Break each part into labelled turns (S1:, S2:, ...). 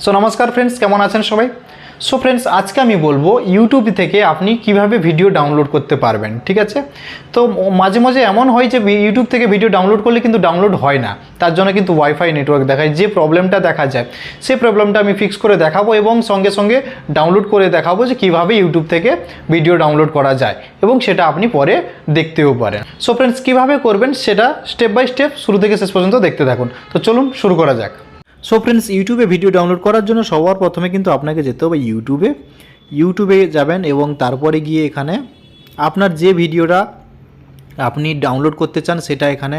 S1: So নমস্কার friends কেমন আছেন সবাই? সো ফ্রেন্ডস আজকে আমি বলব ইউটিউব থেকে আপনি কীভাবে ভিডিও ডাউনলোড করতে পারবেন, ঠিক আছে? তো, মাঝে মাঝে এমন হয় যে ইউটিউব থেকে ভিডিও ডাউনলোড করলে কিন্তু ডাউনলোড হয় না। তার জন্য কিন্তু ওয়াইফাই নেটওয়ার্ক দেখায়। যে প্রবলেমটা দেখা যায়, সেই প্রবলেমটা আমি ফিক্স করে দেখাবো এবং সঙ্গে সঙ্গে ডাউনলোড করে দেখাবো যে কীভাবে ইউটিউব থেকে ভিডিও ডাউনলোড করা যায় এবং সেটা আপনি পরে দেখতেও পারেন। সো ফ্রেন্ডস কীভাবে করবেন সেটা স্টেপ বাই স্টেপ শুরু থেকে শেষ পর্যন্ত দেখতে থাকুন। তো, চলুন শুরু করা যাক। সো ফ্রেন্ডস ইউটিউবে ভিডিও ডাউনলোড করার জন্য সবার প্রথমে কিন্তু আপনাকে যেতে হবে ইউটিউবে ইউটিউবে যাবেন এবং তারপরে গিয়ে এখানে আপনার যে ভিডিওটা আপনি ডাউনলোড করতে চান সেটা এখানে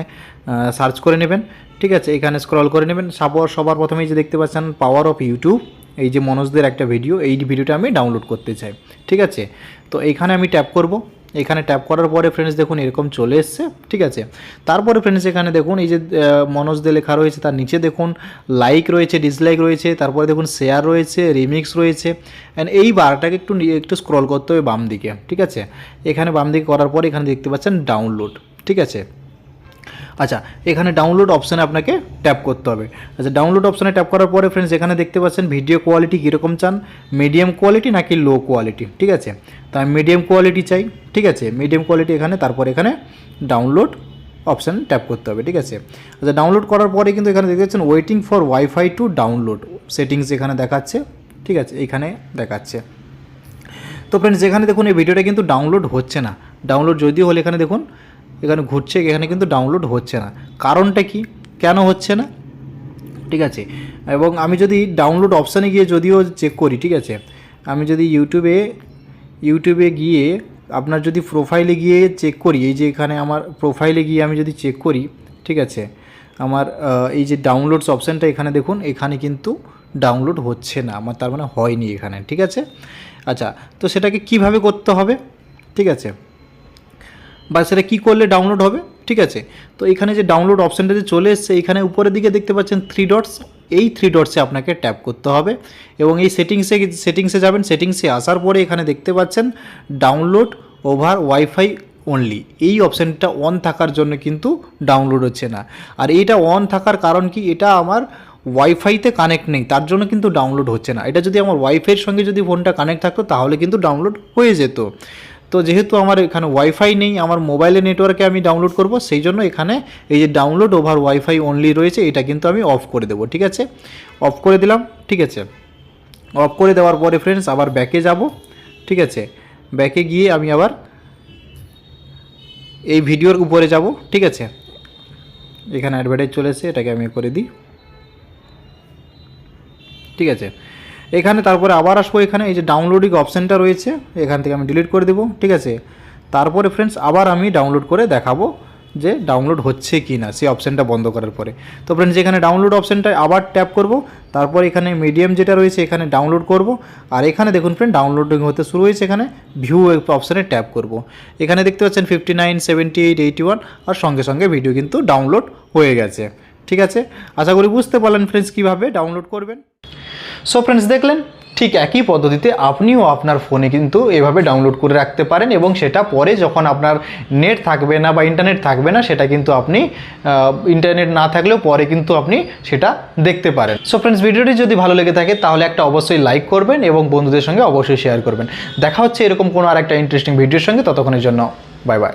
S1: সার্চ করে নেবেন। ঠিক আছে, এখানে স্ক্রল করে নেবেন। সবার সবার প্রথমেই যে দেখতে পাচ্ছেন পাওয়ার অফ ইউটিউব এই যে মনোজদের একটা ভিডিও এই ভিডিওটা আমি ডাউনলোড করতে চাই। ঠিক আছে, তো এখানে আমি ট্যাপ করব। এখানে ট্যাপ করার পরে ফ্রেন্ডস দেখুন এরকম চলে এসছে, ঠিক আছে? তারপরে ফ্রেন্ডস এখানে দেখুন, এই যে মনোজ দে লেখা রয়েছে, তার নিচে দেখুন লাইক রয়েছে ডিসলাইক রয়েছে, তারপরে দেখুন শেয়ার রয়েছে রিমিক্স রয়েছে অ্যান্ড এই বারটাকে একটু একটু স্ক্রল করতে হবে বাম দিকে ঠিক আছে? এখানে বাম দিকে করার পরে এখানে দেখতে পাচ্ছেন ডাউনলোড ঠিক আছে? আচ্ছা এখানে ডাউনলোড অপশানে আপনাকে ট্যাপ করতে হবে। আচ্ছা ডাউনলোড অপশানে ট্যাপ করার পরে ফ্রেন্ডস এখানে দেখতে পাচ্ছেন ভিডিও কোয়ালিটি কীরকম চান? মিডিয়াম কোয়ালিটি নাকি লো কোয়ালিটি ঠিক আছে? তো আমি মিডিয়াম কোয়ালিটি চাই, ঠিক আছে? মিডিয়াম কোয়ালিটি এখানে, তারপর এখানে ডাউনলোড অপশান ট্যাপ করতে হবে, ঠিক আছে? আচ্ছা ডাউনলোড করার পরে কিন্তু এখানে দেখতে পাচ্ছেন waiting for wifi to download settings এখানে দেখাচ্ছে, ঠিক আছে? এখানে দেখাচ্ছে। তো ফ্রেন্ডস এখানে দেখুন, এই ভিডিওটা কিন্তু ডাউনলোড হচ্ছে না। ডাউনলোড যদিও হলে এখানে দেখুন এখানে ঘুরছে, এখানে কিন্তু ডাউনলোড হচ্ছে না। কারণটা কি? কেন হচ্ছে না? ঠিক আছে। এবং আমি যদি ডাউনলোড অপশানে গিয়ে যদিও চেক করি, ঠিক আছে? আমি যদি ইউটিউবে ইউটিউবে গিয়ে আপনার যদি প্রোফাইলে গিয়ে চেক করি, এই যে এখানে আমার প্রোফাইলে গিয়ে আমি যদি চেক করি, ঠিক আছে? আমার এই যে ডাউনলোডস অপশানটা এখানে দেখুন, এখানে কিন্তু ডাউনলোড হচ্ছে না। আমার তার মানে হয়নি এখানে, ঠিক আছে? আচ্ছা তো সেটাকে কীভাবে করতে হবে? ঠিক আছে? বা সেটা কী করলে ডাউনলোড হবে? ঠিক আছে? তো এখানে যে ডাউনলোড অপশানটা যে চলে এসছে, এখানে উপরের দিকে দেখতে পাচ্ছেন থ্রি ডটস এই থ্রি ডটসে আপনাকে ট্যাপ করতে হবে এবং এই সেটিংসে সেটিংসে যাবেন। সেটিংসে আসার পরে এখানে দেখতে পাচ্ছেন ডাউনলোড ওভার ওয়াইফাই অনলি এই অপশানটা অন থাকার জন্য কিন্তু ডাউনলোড হচ্ছে না। আর এটা অন থাকার কারণ কি? এটা আমার ওয়াইফাইতে কানেক্ট নেই, তার জন্য কিন্তু ডাউনলোড হচ্ছে না। এটা যদি আমার ওয়াইফাইয়ের সঙ্গে যদি ফোনটা কানেক্ট থাকতো, তাহলে কিন্তু ডাউনলোড হয়ে যেত। তো যেহেতু আমার এখানে ওয়াইফাই নেই, আমার মোবাইলের নেটওয়ার্কে আমি ডাউনলোড করব, সেই জন্য এখানে এই যে ডাউনলোড ওভার ওয়াইফাই অনলি রয়েছে, এটা কিন্তু আমি অফ করে দেবো, ঠিক আছে? অফ করে দিলাম, ঠিক আছে? অফ করে দেওয়ার পরে ফ্রেন্ডস আবার ব্যাকে যাব, ঠিক আছে? ব্যাকে গিয়ে আমি আবার এই ভিডিওর উপরে যাব, ঠিক আছে? এখানে অ্যাডভার্টাইজ চলে এসেছে এটাকে আমি করে দিই, ঠিক আছে? এখানে তারপরে আবার আসব এখানে, এই যে ডাউনলোডিং অপশানটা রয়েছে, এখান থেকে আমি ডিলিট করে দেবো, ঠিক আছে? তারপরে ফ্রেন্ডস আবার আমি ডাউনলোড করে দেখাবো যে ডাউনলোড হচ্ছে কি না সেই অপশানটা বন্ধ করার পরে। তো ফ্রেন্ডস এখানে ডাউনলোড অপশানটা আবার ট্যাপ করব, তারপর এখানে মিডিয়াম যেটা রয়েছে, এখানে ডাউনলোড করব, আর এখানে দেখুন ফ্রেন্ড ডাউনলোডিং হতে শুরু হয়েছে এখানে ভিউ অপশানে ট্যাপ করব। এখানে দেখতে পাচ্ছেন fifty nine seventy eight eighty one আর সঙ্গে সঙ্গে ভিডিও কিন্তু ডাউনলোড হয়ে গেছে, ঠিক আছে? আশা করি বুঝতে পারলেন ফ্রেন্ডস কীভাবে ডাউনলোড করবেন। সো ফ্রেন্ডস দেখলেন? ঠিক একই পদ্ধতিতে আপনিও আপনার ফোনে কিন্তু এভাবে ডাউনলোড করে রাখতে পারেন এবং সেটা পরে যখন আপনার নেট থাকবে না বা ইন্টারনেট থাকবে না, সেটা কিন্তু আপনি ইন্টারনেট না থাকলেও পরে কিন্তু আপনি সেটা দেখতে পারেন। সো ফ্রেন্ডস ভিডিওটি যদি ভালো লেগে থাকে, তাহলে একটা অবশ্যই লাইক করবেন এবং বন্ধুদের সঙ্গে অবশ্যই শেয়ার করবেন। দেখা হচ্ছে এরকম কোনো আর একটা ইন্টারেস্টিং ভিডিওর সঙ্গে, ততক্ষণের জন্য বাই বাই